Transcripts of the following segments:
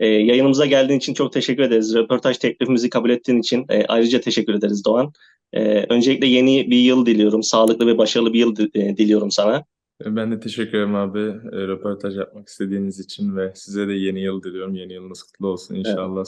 E, yayınımıza geldiğin için çok teşekkür ederiz. Röportaj teklifimizi kabul ettiğin için e, ayrıca teşekkür ederiz Doğan. E, öncelikle yeni bir yıl diliyorum. Sağlıklı ve başarılı bir yıl e, diliyorum sana. Ben de teşekkür ederim abi e, röportaj yapmak istediğiniz için ve size de yeni yıl diliyorum. Yeni yılınız kutlu olsun. İnşallah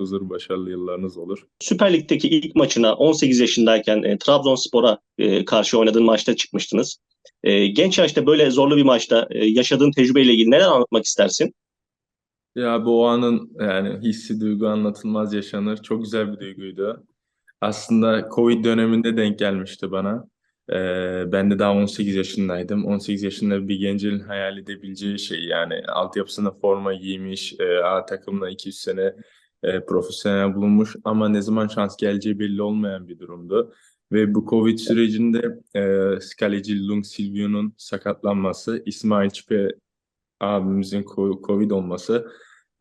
huzur, başarılı yıllarınız olur. Süper Lig'deki ilk maçına 18 yaşındayken e, Trabzonspor'a e, karşı oynadığın maçta çıkmıştınız. E, genç yaşta böyle zorlu bir maçta e, yaşadığın tecrübeyle ilgili neler anlatmak istersin? Ya bu o anın yani hissi, duygu anlatılmaz yaşanır. Çok güzel bir duyguydu. Aslında Covid döneminde denk gelmişti bana. Ee, ben de daha 18 yaşındaydım. 18 yaşında bir gencin hayal edebileceği şey yani altyapısına forma giymiş, e, A takımla 200 sene e, profesyonel bulunmuş ama ne zaman şans geleceği belli olmayan bir durumdu. Ve bu Covid sürecinde e, kaleci Lung Silvio'nun sakatlanması, İsmail Çipe abimizin co- Covid olması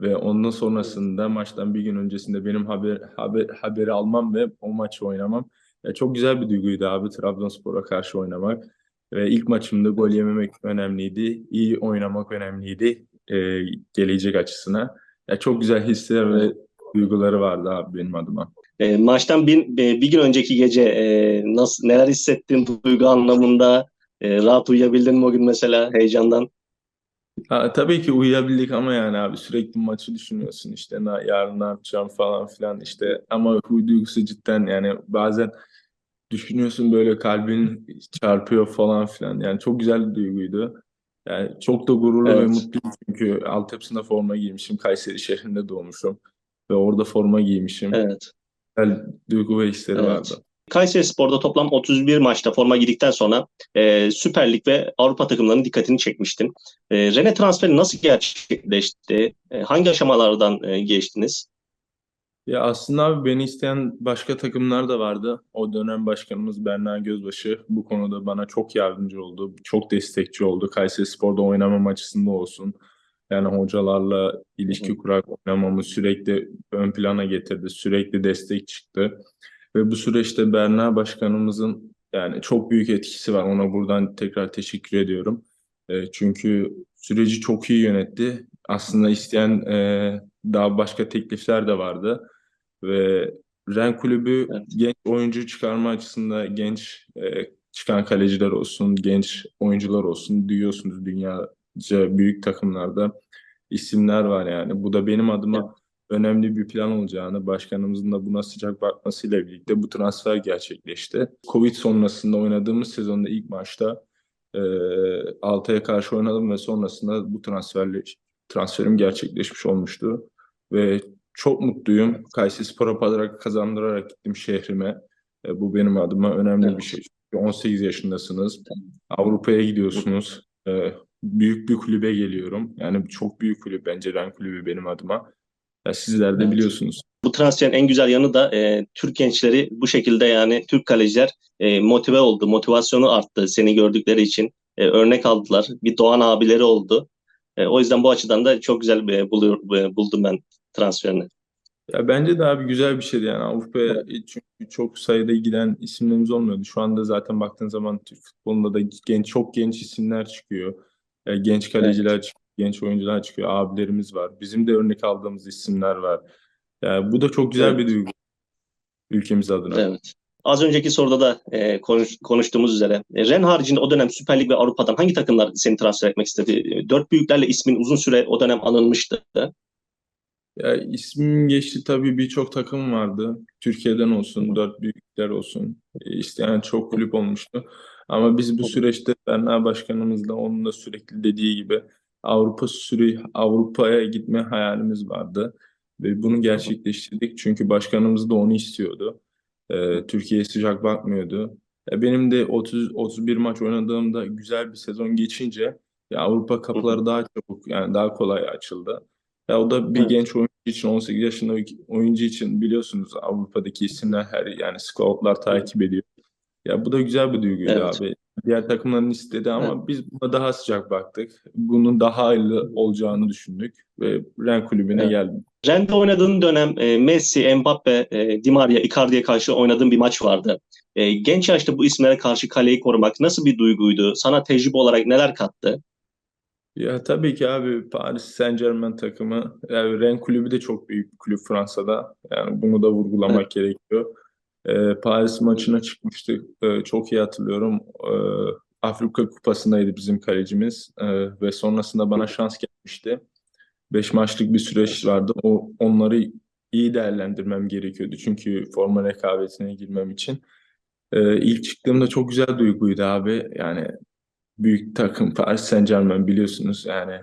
ve ondan sonrasında maçtan bir gün öncesinde benim haber, haber haberi almam ve o maçı oynamam. Ya çok güzel bir duyguydu abi Trabzonspor'a karşı oynamak. Ve ilk maçımda gol yememek önemliydi. iyi oynamak önemliydi e, gelecek açısına. Ya çok güzel hisler ve duyguları vardı abi benim adıma. E, maçtan bir, e, bir gün önceki gece e, nasıl neler hissettin duygu anlamında? E, rahat uyuyabildin mi o gün mesela heyecandan? Ha, tabii ki uyuyabildik ama yani abi sürekli maçı düşünüyorsun işte na, yarın ne yapacağım falan filan işte ama huy duygusu cidden yani bazen düşünüyorsun böyle kalbin çarpıyor falan filan yani çok güzel bir duyguydu. Yani çok da gururlu ve Evet, mutluyum çünkü altyapısında forma giymişim Kayseri şehrinde doğmuşum ve orada forma giymişim. evet, Güzel duygu ve hisleri evet. vardı. Kayserispor'da toplam 31 maçta forma giydikten sonra e, Süper Lig ve Avrupa takımlarının dikkatini çekmiştin. E, Rene transferi nasıl gerçekleşti? E, hangi aşamalardan e, geçtiniz? Ya aslında abi beni isteyen başka takımlar da vardı. O dönem başkanımız Berna Gözbaşı bu konuda bana çok yardımcı oldu. Çok destekçi oldu. Kayserispor'da oynamam açısında olsun. Yani hocalarla ilişki kurarak oynamamı sürekli ön plana getirdi. Sürekli destek çıktı. Ve bu süreçte Berna başkanımızın yani çok büyük etkisi var. Ona buradan tekrar teşekkür ediyorum. E, çünkü süreci çok iyi yönetti. Aslında isteyen e, daha başka teklifler de vardı. Ve Ren Kulübü Evet. genç oyuncu çıkarma açısından genç e, çıkan kaleciler olsun, genç oyuncular olsun duyuyorsunuz dünyaca büyük takımlarda isimler var yani. Bu da benim adıma önemli bir plan olacağını, başkanımızın da buna sıcak bakmasıyla birlikte bu transfer gerçekleşti. Covid sonrasında oynadığımız sezonda ilk maçta e, Altay'a karşı oynadım ve sonrasında bu transferle transferim gerçekleşmiş olmuştu. Ve çok mutluyum. Kayserispor'a para kazandırarak gittim şehrime. E, bu benim adıma önemli Evet. bir şey. Çünkü 18 yaşındasınız. Avrupa'ya gidiyorsunuz. E, büyük bir kulübe geliyorum. Yani çok büyük kulüp bence Ren Kulübü benim adıma. Ya sizler de Evet. biliyorsunuz. Bu transferin en güzel yanı da e, Türk gençleri bu şekilde yani Türk kaleciler e, motive oldu, motivasyonu arttı seni gördükleri için. E, örnek aldılar. Bir Doğan abileri oldu. E, o yüzden bu açıdan da çok güzel e, buluyor, e, buldum ben transferini. Ya bence de abi güzel bir şeydi yani Avrupa'ya çünkü çok sayıda giden isimlerimiz olmuyordu. Şu anda zaten baktığın zaman Türk futbolunda da genç çok genç isimler çıkıyor. E, genç kaleciler çıkıyor, genç oyuncular çıkıyor. Abilerimiz var. Bizim de örnek aldığımız isimler var. Yani bu da çok güzel Evet. bir duygu ülkemiz adına. Evet. Az önceki soruda da e, konuş- konuştuğumuz üzere e, Ren haricinde o dönem Süper Lig ve Avrupa'dan hangi takımlar seni transfer etmek istedi? E, Dört büyüklerle ismin uzun süre o dönem anılmıştı. Ya ismim geçti tabii birçok takım vardı. Türkiye'den olsun, dört büyükler olsun. E, isteyen çok kulüp olmuştu. Ama biz bu süreçte Berna Başkanımızla onun da sürekli dediği gibi Avrupa süre Avrupa'ya gitme hayalimiz vardı. Ve bunu gerçekleştirdik. Çünkü başkanımız da onu istiyordu. E, Türkiye'ye sıcak bakmıyordu. Ya benim de 30 31 maç oynadığımda güzel bir sezon geçince ya Avrupa kapıları daha çabuk yani daha kolay açıldı. Ya o da bir Evet. genç oyuncu için 18 yaşında oyuncu için biliyorsunuz Avrupa'daki isimler her yani scoutlar takip ediyor. Ya bu da güzel bir duyguydu Evet. abi. Diğer takımların istedi ama biz buna daha sıcak baktık. Bunun daha hayırlı olacağını düşündük ve Ren kulübüne Evet. geldim. Ren'de oynadığın dönem e, Messi, Mbappe, e, Di Maria, Icardi'ye karşı oynadığın bir maç vardı. E, genç yaşta bu isimlere karşı kaleyi korumak nasıl bir duyguydu? Sana tecrübe olarak neler kattı? Ya tabii ki abi Paris Saint-Germain takımı yani Rennes kulübü de çok büyük bir kulüp Fransa'da. Yani bunu da Evet, vurgulamak gerekiyor. Ee, Paris maçına çıkmıştık. Ee, çok iyi hatırlıyorum. Ee, Afrika Kupası'ndaydı bizim kalecimiz. Ee, ve sonrasında bana şans gelmişti. Beş maçlık bir süreç vardı. O, onları iyi değerlendirmem gerekiyordu. Çünkü forma rekabetine girmem için. Ee, ilk çıktığımda çok güzel duyguydu abi. Yani büyük takım Paris Saint-Germain biliyorsunuz yani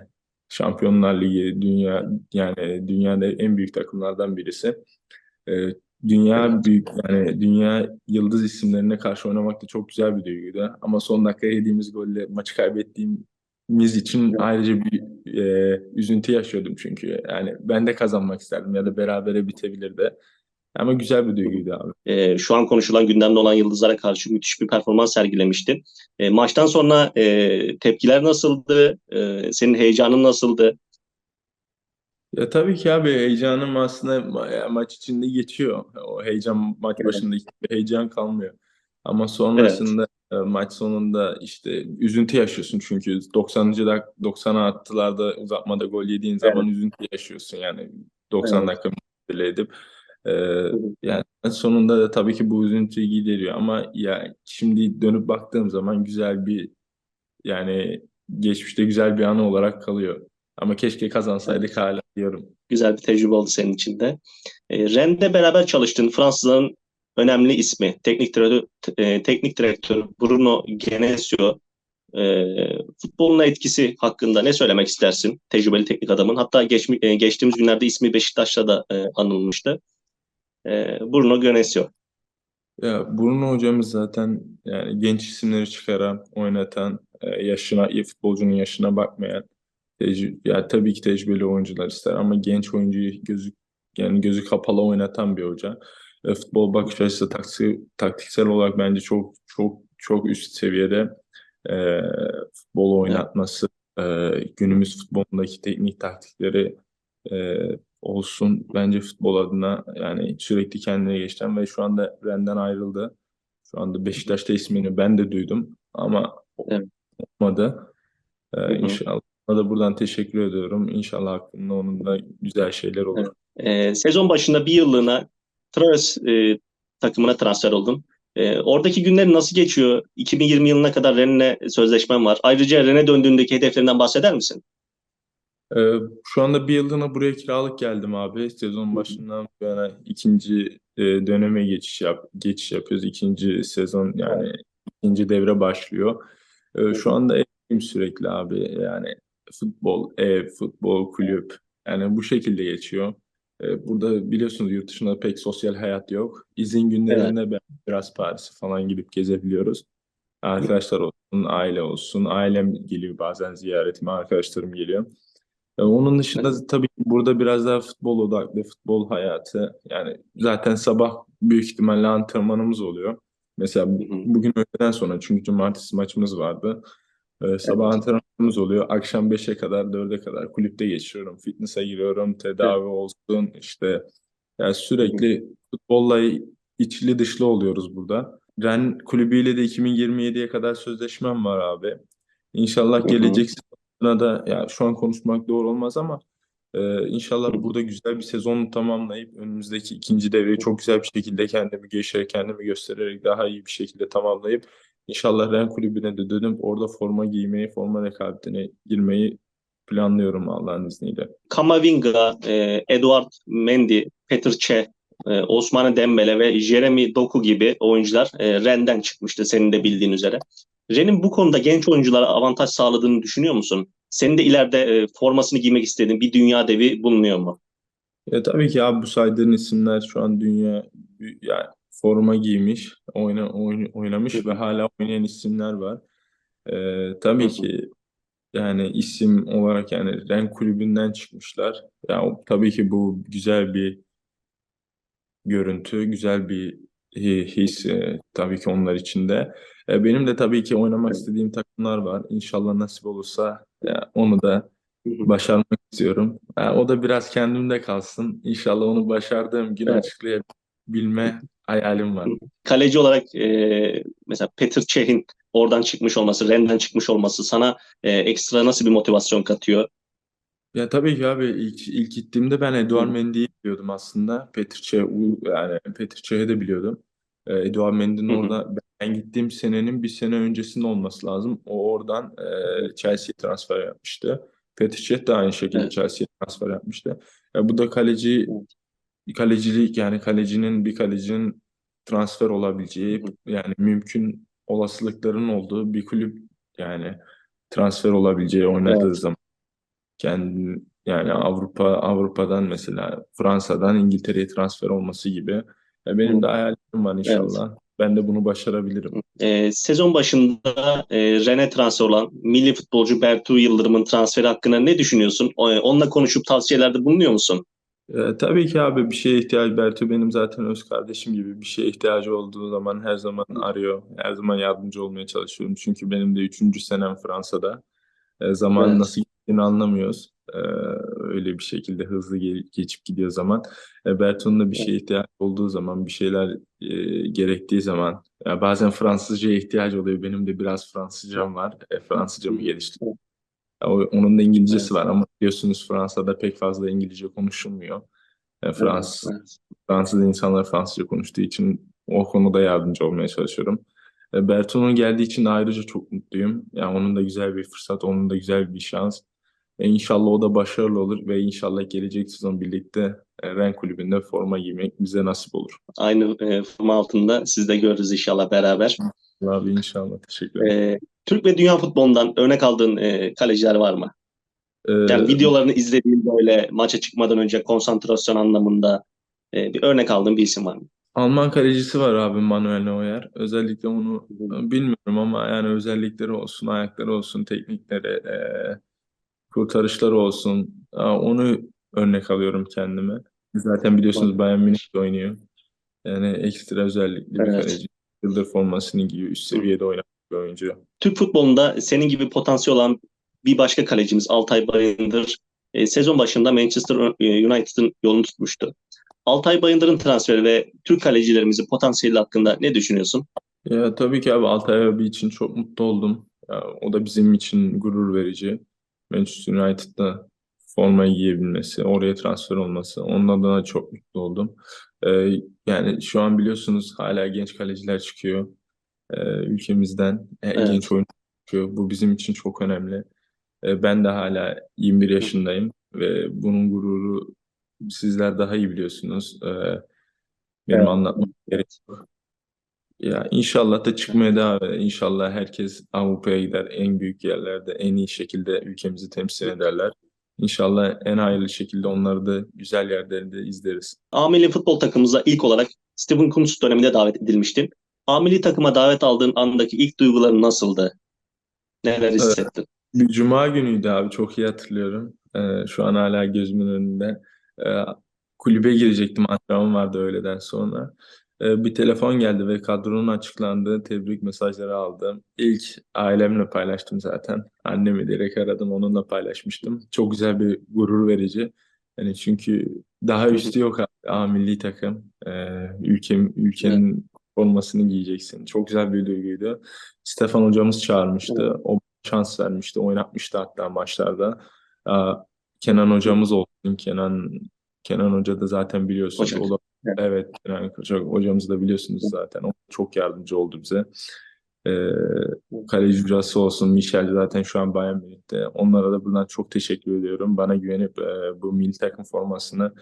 Şampiyonlar Ligi dünya yani dünyada en büyük takımlardan birisi. Ee, dünya büyük yani dünya yıldız isimlerine karşı oynamak da çok güzel bir duyguydu. Ama son dakika yediğimiz golle maçı kaybettiğimiz için ayrıca bir e, üzüntü yaşıyordum çünkü. Yani ben de kazanmak isterdim ya da berabere bitebilirdi. Ama güzel bir duyguydu abi. E, şu an konuşulan gündemde olan yıldızlara karşı müthiş bir performans sergilemiştin. E, maçtan sonra e, tepkiler nasıldı? E, senin heyecanın nasıldı? Ya tabii ki abi heyecanım aslında ma- maç içinde geçiyor. O heyecan maç Evet, başında hiçbir heyecan kalmıyor. Ama evet, sonrasında e, maç sonunda işte üzüntü yaşıyorsun çünkü 90. dak 90'a attılarda uzatmada gol yediğin zaman evet, üzüntü yaşıyorsun yani 90 evet. dakika mücadele edip e, Hı hı. yani sonunda da tabii ki bu üzüntüyü gideriyor ama ya şimdi dönüp baktığım zaman güzel bir yani geçmişte güzel bir anı olarak kalıyor. Ama keşke kazansaydık hala diyorum. Güzel bir tecrübe oldu senin için de. E, Rennes'de beraber çalıştığın Fransızların önemli ismi, teknik direktör, e, teknik direktör Bruno Genesio. E, futboluna etkisi hakkında ne söylemek istersin? Tecrübeli teknik adamın. Hatta geçmi, e, geçtiğimiz günlerde ismi Beşiktaş'ta da e, anılmıştı. E, Bruno Genesio. Ya Bruno hocamız zaten yani genç isimleri çıkaran, oynatan, e, yaşına, futbolcunun yaşına bakmayan, tecrü- ya tabii ki tecrübeli oyuncular ister ama genç oyuncuyu gözü yani gözü kapalı oynatan bir hoca. E, futbol bakış açısı taksi, taktiksel olarak bence çok çok çok üst seviyede e, futbol oynatması, e, günümüz futbolundaki teknik taktikleri e, olsun bence futbol adına yani sürekli kendine geçten ve şu anda Rennes'den ayrıldı. Şu anda Beşiktaş'ta ismini ben de duydum ama evet. olmadı. Ee, inşallah. Ona da buradan teşekkür ediyorum. İnşallah hakkında onun da güzel şeyler olur. evet. E, sezon başında bir yıllığına Troyes e, takımına transfer oldun. E, oradaki günlerin nasıl geçiyor? 2020 yılına kadar Rennes'le sözleşmen var. Ayrıca Rennes'e döndüğündeki hedeflerinden bahseder misin? Ee, şu anda bir yıllığına buraya kiralık geldim abi. Sezon başından bu yana ikinci e, döneme geçiş yap geçiş yapıyoruz. İkinci sezon yani ikinci devre başlıyor. Ee, şu anda evdeyim sürekli abi. Yani futbol, ev, futbol, kulüp yani bu şekilde geçiyor. Ee, burada biliyorsunuz yurt dışında pek sosyal hayat yok. İzin evet, günlerinde ben biraz Paris'e falan gidip gezebiliyoruz. Arkadaşlar olsun, aile olsun. Ailem geliyor bazen ziyaretime, arkadaşlarım geliyor. E, Onun evet, dışında tabii burada biraz daha futbol odaklı, futbol hayatı. Yani zaten sabah büyük ihtimalle antrenmanımız oluyor. Mesela bugün öğleden sonra çünkü cumartesi maçımız vardı. E, sabah evet, antrenmanımız oluyor. Akşam beşe kadar, dörde kadar kulüpte geçiriyorum. Fitness'a giriyorum, tedavi olsun işte. Yani sürekli futbolla içli dışlı oluyoruz burada. Ren kulübüyle de 2027'ye kadar sözleşmem var abi. İnşallah hı hı, gelecek sezonuna da ya şu an konuşmak doğru olmaz ama e, inşallah burada güzel bir sezon tamamlayıp önümüzdeki ikinci devreyi çok güzel bir şekilde kendimi geçirerek, kendimi göstererek daha iyi bir şekilde tamamlayıp inşallah Ren kulübüne de dönüp orada forma giymeyi, forma rekabetine girmeyi planlıyorum Allah'ın izniyle. Kamavinga, e, Eduard Mendy, Petr Cech, e, Ousmane Dembele ve Jeremy Doku gibi oyuncular e, Rennes'den çıkmıştı senin de bildiğin üzere. Rennes'in bu konuda genç oyunculara avantaj sağladığını düşünüyor musun? Senin de ileride e, formasını giymek istediğin bir dünya devi bulunuyor mu? E, tabii ki abi bu saydığın isimler şu an dünya yani forma giymiş, oyna, oyn- oynamış ve hı, hala oynayan isimler var. E, hı tabii hı, ki yani isim olarak yani Rennes kulübünden çıkmışlar. Ya o- tabii ki bu güzel bir görüntü, güzel bir hi- his e, tabii ki onlar için de. E, benim de tabii ki oynamak evet, istediğim takımlar var. İnşallah nasip olursa ya, onu da başarmak istiyorum. Ha, o da biraz kendimde kalsın. İnşallah onu başardığım gün evet. Açıklayabilme hayalim var. Kaleci olarak e, mesela Petr Cech'in oradan çıkmış olması, Rennes'den çıkmış olması sana e, ekstra nasıl bir motivasyon katıyor? Ya tabii ki abi ilk, ilk gittiğimde ben Eduard. Mendy'yi biliyordum aslında. Petr Cech, yani Petr Cech'i de biliyordum. Ee, Eduard Mendy'nin orada ben gittiğim senenin bir sene öncesinde olması lazım. O oradan e, Chelsea'ye transfer yapmıştı. Petr Cech de aynı şekilde Evet. Chelsea'ye transfer yapmıştı. Ya bu da kaleci. Kalecilik yani kalecinin bir kalecinin transfer olabileceği yani mümkün olasılıkların olduğu bir kulüp yani transfer olabileceği oynadığı Evet. zaman kendi yani Avrupa Avrupa'dan mesela Fransa'dan İngiltere'ye transfer olması gibi. Ya benim Hı. de hayallerim var Evet. inşallah. Ben de bunu başarabilirim. E, sezon başında e, Rennes transfer olan milli futbolcu Bertu Yıldırım'ın transferi hakkında ne düşünüyorsun? Onunla konuşup tavsiyelerde bulunuyor musun? Ee, tabii ki abi bir şeye ihtiyaç Bertu benim zaten öz kardeşim gibi bir şeye ihtiyacı olduğu zaman her zaman arıyor. Her zaman yardımcı olmaya çalışıyorum. Çünkü benim de üçüncü senem Fransa'da. E, zamanın Evet. nasıl gittiğini anlamıyoruz. E, öyle bir şekilde hızlı ge- geçip gidiyor zaman. E, Berto'nun da bir şeye ihtiyaç olduğu zaman, bir şeyler e, gerektiği zaman, ya bazen Fransızcaya ihtiyacı oluyor. Benim de biraz Fransızcam var. E, Fransızcamı geliştiriyorum. Onun da İngilizcesi Evet. var ama biliyorsunuz Fransa'da pek fazla İngilizce konuşulmuyor. E, Fransız Evet. Fransız insanlar Fransızca konuştuğu için o konuda yardımcı olmaya çalışıyorum. E, Berto'nun geldiği için ayrıca çok mutluyum. Yani onun da güzel bir fırsat, onun da güzel bir şans. E, İnşallah o da başarılı olur ve inşallah gelecek sezon birlikte e, Rennes Kulübü'nde forma giymek bize nasip olur. Aynı e, forma altında siz de görürüz inşallah beraber. Abi inşallah. Teşekkür ederim. E, Türk ve dünya futbolundan örnek aldığın e, kaleciler var mı? E, Yani videolarını izlediğin böyle maça çıkmadan önce konsantrasyon anlamında e, bir örnek aldığın bir isim var mı? Alman kalecisi var abi Manuel Neuer. Özellikle onu e, bilmiyorum ama yani özellikleri olsun, ayakları olsun, teknikleri, e, kurtarışları olsun. Aa, Onu örnek alıyorum kendime. Zaten biliyorsunuz Bayern Münih'te oynuyor. Yani ekstra özellikli bir Evet. kaleci. Yıldır formasını giyiyor. Üst seviyede oynayan bir oyuncu. Türk futbolunda senin gibi potansiyel olan bir başka kalecimiz Altay Bayındır e, sezon başında Manchester e, United'ın yolunu tutmuştu. Altay Bayındır'ın transferi ve Türk kalecilerimizin potansiyeli hakkında ne düşünüyorsun? Ya tabii ki abi Altay abi için çok mutlu oldum. Ya, o da bizim için gurur verici. Manchester United'da forma giyebilmesi, oraya transfer olması. Ondan da çok mutlu oldum. Ee, yani şu an biliyorsunuz hala genç kaleciler çıkıyor. Ee, ülkemizden e, Evet. genç oyuncu çıkıyor. Bu bizim için çok önemli. Ee, ben de hala 21 yaşındayım ve bunun gururu sizler daha iyi biliyorsunuz. Ee, benim Evet. anlatmam gerek yok. Ya inşallah da çıkmaya devam eder. İnşallah herkes Avrupa'ya gider. En büyük yerlerde en iyi şekilde ülkemizi temsil ederler. İnşallah en hayırlı şekilde onları da güzel yerlerde izleriz. A futbol takımımıza ilk olarak Stephen Kuntz döneminde davet edilmiştin. A milli takıma davet aldığın andaki ilk duyguların nasıldı? Neler hissettin? Bir cuma günüydü abi çok iyi hatırlıyorum. Ee, şu an hala gözümün önünde. Ee, kulübe girecektim antrenman vardı öğleden sonra. Ee, bir telefon geldi ve kadronun açıklandığı tebrik mesajları aldım. İlk ailemle paylaştım zaten. Annemi direkt aradım onunla paylaşmıştım. Çok güzel bir gurur verici. Yani çünkü daha üstü yok abi. A milli takım. Ee, ülkem, ülkenin formasını giyeceksin. Çok güzel bir duyguydu. Stefan hocamız çağırmıştı. O şans vermişti. Oynatmıştı hatta maçlarda. Kenan hocamız olsun. Kenan Kenan Hoca da zaten biliyorsunuz. O da Evet. evet Kenan Hoca, hocamızı da biliyorsunuz zaten. O çok yardımcı oldu bize. Ee, kaleci hocası olsun. Michel zaten şu an Bayern Münih'te. Onlara da buradan çok teşekkür ediyorum. Bana güvenip e, bu milli takım formasını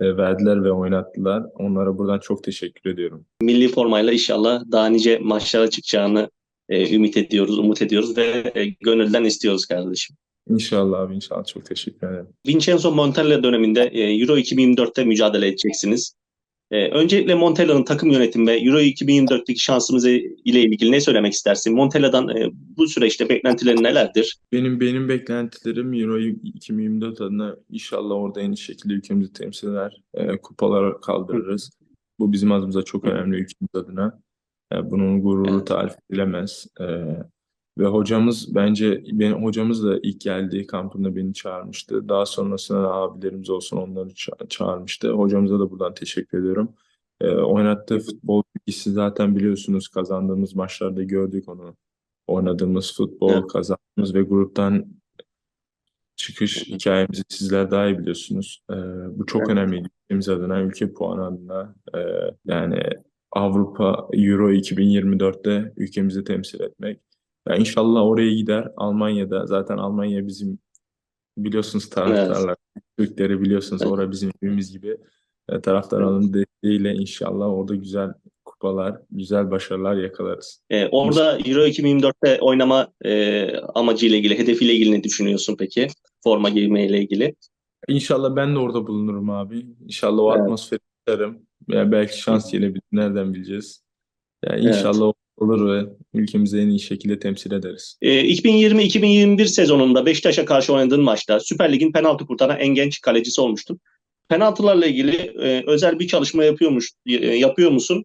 verdiler ve oynattılar. Onlara buradan çok teşekkür ediyorum. Milli formayla inşallah daha nice maçlara çıkacağını e, ümit ediyoruz, umut ediyoruz ve e, gönülden istiyoruz kardeşim. İnşallah abi inşallah çok teşekkür ederim. Vincenzo Montella döneminde e, Euro 2024'te mücadele edeceksiniz. E, öncelikle Montella'nın takım yönetimi ve Euro 2024'teki şansımız ile ilgili ne söylemek istersin? Montella'dan e, bu süreçte beklentilerin nelerdir? Benim benim beklentilerim Euro 2024 adına inşallah orada en iyi şekilde ülkemizi temsil eder. E, kupalar kaldırırız. Bu bizim adımıza çok Hı. önemli ülkemiz adına. E, bunun gururu Evet. tarif edilemez. E, ve hocamız bence benim hocamız da ilk geldiği kampında beni çağırmıştı. Daha sonrasında da abilerimiz olsun onları ça- çağırmıştı. Hocamıza da buradan teşekkür ediyorum. E, oynattığı futbol bilgisi zaten biliyorsunuz kazandığımız maçlarda gördük onu. oynadığımız futbol, Evet. kazandığımız ve gruptan çıkış hikayemizi sizler daha iyi biliyorsunuz. Ee, bu çok Evet. önemli ülkemiz adına, ülke puanı adına. Ee, yani Avrupa Euro 2024'te ülkemizi temsil etmek. Ya inşallah oraya gider. Almanya'da zaten Almanya bizim biliyorsunuz taraftarlar, Türkleri biliyorsunuz Evet. orada bizim evimiz gibi. E, taraftarların desteğiyle inşallah orada güzel kupalar, güzel başarılar yakalarız. Ee, orada Euro 2024'te oynama e, amacıyla ilgili, hedefiyle ilgili ne düşünüyorsun peki? Forma giymeyle ilgili. İnşallah ben de orada bulunurum abi. İnşallah o Evet. atmosferi isterim. Ya belki şans gelebilir. Nereden bileceğiz? Yani Evet. Olur ve ülkemizi en iyi şekilde temsil ederiz. Ee, 2020-2021 sezonunda Beşiktaş'a karşı oynadığın maçta Süper Lig'in penaltı kurtaran en genç kalecisi olmuştun. Penaltılarla ilgili e, özel bir çalışma yapıyormuş, e, yapıyor musun?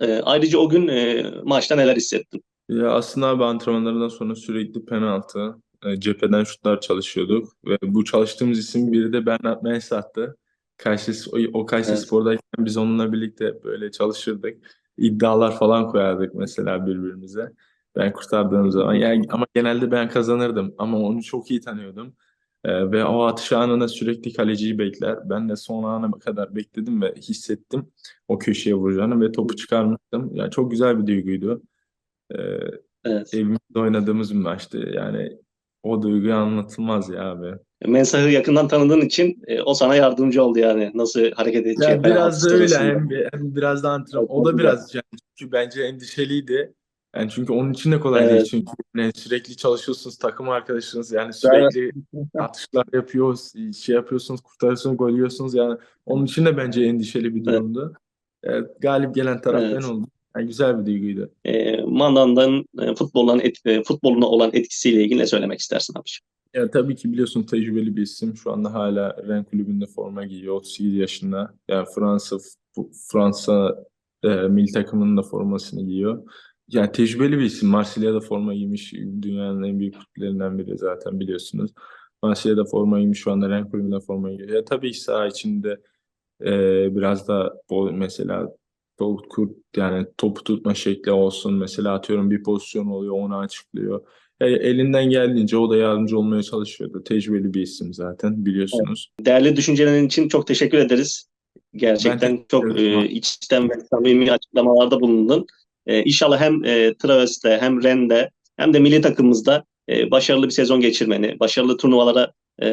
E, ayrıca o gün e, maçta neler hissettin? Ya aslında abi antrenmanlardan sonra sürekli penaltı, e, cepheden şutlar çalışıyorduk ve bu çalıştığımız isim biri de Bernat Mensah'tı. Kayseri, o, o Kayseri Evet. Spor'dayken biz onunla birlikte böyle çalışırdık. İddialar falan koyardık mesela birbirimize. Ben kurtardığım zaman. Yani, ama genelde ben kazanırdım ama onu çok iyi tanıyordum. E, ve o atış anında sürekli kaleciyi bekler. Ben de son ana kadar bekledim ve hissettim o köşeye vuracağını ve topu çıkarmıştım. Yani çok güzel bir duyguydu. E, Evet. evimizde oynadığımız bir maçtı. Yani o duygu anlatılmaz ya abi. Mensah'ı yakından tanıdığın için e, o sana yardımcı oldu yani nasıl hareket edeceği Ya biraz da öyle hem, hem biraz da antrenman. O da biraz yani çünkü bence endişeliydi. Yani çünkü onun için de kolay değil. Evet. Çünkü yani sürekli çalışıyorsunuz, takım arkadaşınız yani sürekli atışlar yapıyor, şey yapıyorsunuz, kurtarıyorsunuz, gol yiyorsunuz. Yani onun için de bence endişeli bir durumdu. Evet, galip gelen taraf Evet. ben oldum. Yani güzel bir duyguydu. E, Mandanda'nın e, futboldan et, e, futboluna olan etkisiyle ilgili ne söylemek istersin abi? Ya tabii ki biliyorsun tecrübeli bir isim. Şu anda hala Rennes kulübünde forma giyiyor. 38 yaşında. Yani Fransa Fransa e, milli takımının da formasını giyiyor. Yani tecrübeli bir isim. Marsilya'da forma giymiş. Dünyanın en büyük kulüplerinden biri zaten biliyorsunuz. Marsilya'da forma giymiş. Şu anda Rennes kulübünde forma giyiyor. Ya tabii ki saha içinde e, biraz da bu mesela kurt, yani topu tutma şekli olsun. Mesela atıyorum bir pozisyon oluyor onu açıklıyor. E, elinden geldiğince o da yardımcı olmaya çalışıyordu. Tecrübeli bir isim zaten biliyorsunuz. Değerli düşüncelerin için çok teşekkür ederiz. Gerçekten teşekkür çok e, içten ve samimi açıklamalarda bulundun. E, inşallah hem e, Traves'te hem Rennes'de hem de milli takımımızda e, başarılı bir sezon geçirmeni, başarılı turnuvalara e,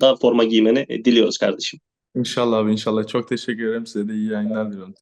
da forma giymeni e, diliyoruz kardeşim. İnşallah abi inşallah. Çok teşekkür ederim. Size de iyi yayınlar diliyorum.